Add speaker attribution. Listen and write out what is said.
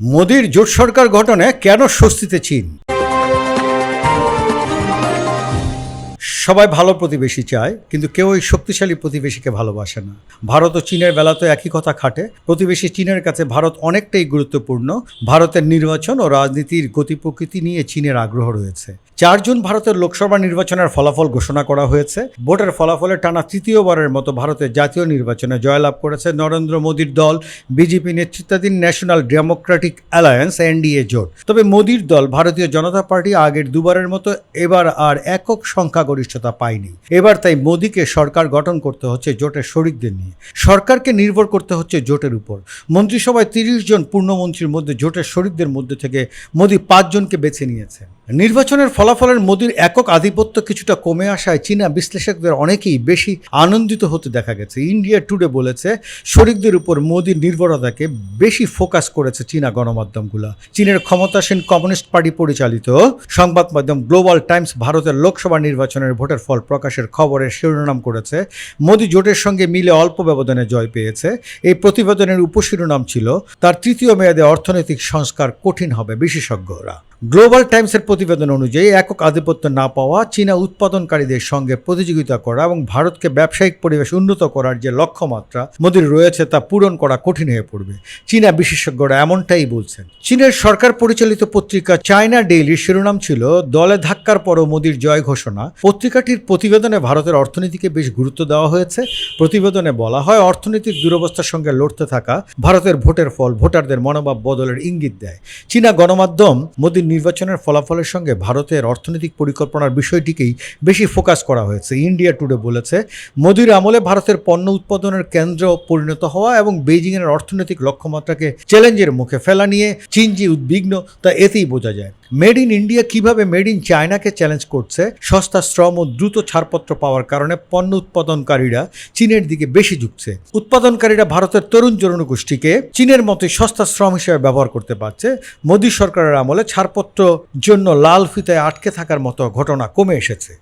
Speaker 1: মোদির জোট সরকার গঠনে কেন স্বস্তিতে চীন? সবাই ভালো প্রতিবেশী চায়, কিন্তু কেউ ওই শক্তিশালী প্রতিবেশীকে ভালোবাসে না। ভারত ও চীনের বেলা তো একই কথা খাটে। প্রতিবেশী চীনের কাছে ভারত অনেকটাই গুরুত্বপূর্ণ। ভারতের নির্বাচন ও রাজনীতির গতি প্রকৃতি নিয়ে চীনের আগ্রহ রয়েছে। চার জুন ভারতের লোকসভা নির্বাচনের ফলাফল ঘোষণা করা হয়েছে। ভোটের ফলাফলে টানা তৃতীয়বারের মতো ভারতের জাতীয় নির্বাচনে জয়লাভ করেছে নরেন্দ্র মোদীর দল। বিজেপি নেতৃত্বাধীন ন্যাশনাল ডেমোক্রেটিক অ্যালায়েন্স, এনডিএ জোট। তবে মোদীর দল, ভারতীয় জনতা পার্টি আগের দুবারের মতো এবার আর একক সংখ্যাগরিষ্ঠতা পায়নি। এবার তাই মোদীকে সরকার গঠন করতে হচ্ছে জোটের শরিকদের নিয়ে। সরকারকে নির্ভর করতে হচ্ছে জোটের উপর। মন্ত্রিসভায় তিরিশ জন পূর্ণমন্ত্রীর মধ্যে জোটের শরিকদের মধ্যে থেকে মোদী পাঁচজনকে বেছে নিয়েছেন। নির্বাচনের ফলাফলের মোদীর একক আধিপত্য কিছুটা কমে আসায় চীনা বিশ্লেষকদের অনেকেই বেশি আনন্দিত হতে দেখা গেছে। ইন্ডিয়া টুডে বলেছে, শরিকদের উপর মোদীর নির্ভরতাকে বেশি ফোকাস করেছে চীনা গণমাধ্যমগুলো। চীনের ক্ষমতাসীন কমিউনিস্ট পার্টি পরিচালিত সংবাদ মাধ্যম গ্লোবাল টাইমস ভারতের লোকসভা নির্বাচনের ভোটের ফল প্রকাশের খবরের শিরোনাম করেছে। মোদী জোটের সঙ্গে মিলে অল্প ব্যবধানে জয় পেয়েছে। এই প্রতিবেদনের উপশিরোনাম ছিল, তার তৃতীয় মেয়াদে অর্থনৈতিক সংস্কার কঠিন হবে বিশেষজ্ঞরা। গ্লোবাল টাইমসের প্রতিবেদন অনুযায়ী একক আধিপত্য না পাওয়া চীনা উৎপাদনকারীদের সঙ্গে প্রতিযোগিতা করা এবং ভারতকে ব্যবসায়িক পরিবেশ উন্নত করার যে লক্ষ্যমাত্রা মোদীর রয়েছে তা পূরণ করা কঠিন হয়ে পড়বে। চীনা বিশেষজ্ঞরা এমনটাই বলছেন। চীনের সরকার পরিচালিত পত্রিকা চায়না ডেইলির শিরোনাম ছিল, দলে ধাক্কার পরও মোদীর জয় ঘোষণা। পত্রিকাটির প্রতিবেদনে ভারতের অর্থনীতিকে বেশ গুরুত্ব দেওয়া হয়েছে। প্রতিবেদনে বলা হয় অর্থনৈতিক দুরবস্থার সঙ্গে লড়তে থাকা ভারতের ভোটের ফল ভোটারদের মনোভাব বদলের ইঙ্গিত দেয়। চীনা গণমাধ্যম মোদীর নির্বাচনের ফলাফলের সঙ্গে ভারতের অর্থনৈতিক পরিকল্পনার বিষয়টিকেই বেশি ফোকাস করা হয়েছে। ইন্ডিয়া টুডে বলেছে, মোদীর আমলে ভারতের পণ্য উৎপাদনের কেন্দ্র পরিণত হওয়া এবং বেইজিংয়ের অর্থনৈতিক লক্ষ্যমাত্রাকে চ্যালেঞ্জের মুখে ফেলা নিয়ে চীন যে উদ্বিগ্ন। তা এতেই বোঝা যায়। মেড ইন ইন্ডিয়া কীভাবে মেড ইন চায়নাকে চ্যালেঞ্জ করছে? সস্তা শ্রম ও দ্রুত ছাড়পত্র পাওয়ার কারণে পণ্য উৎপাদনকারীরা চীনের দিকে বেশি ঝুঁকছে। উৎপাদনকারীরা ভারতের তরুণ জনগোষ্ঠীকে চীনের মতো সস্তা শ্রম হিসেবে ব্যবহার করতে পারছে। মোদী সরকারের আমলে ছাড়পত্র জন্য লাল ফিতায় আটকে থাকার মতো ঘটনা কমে এসেছে।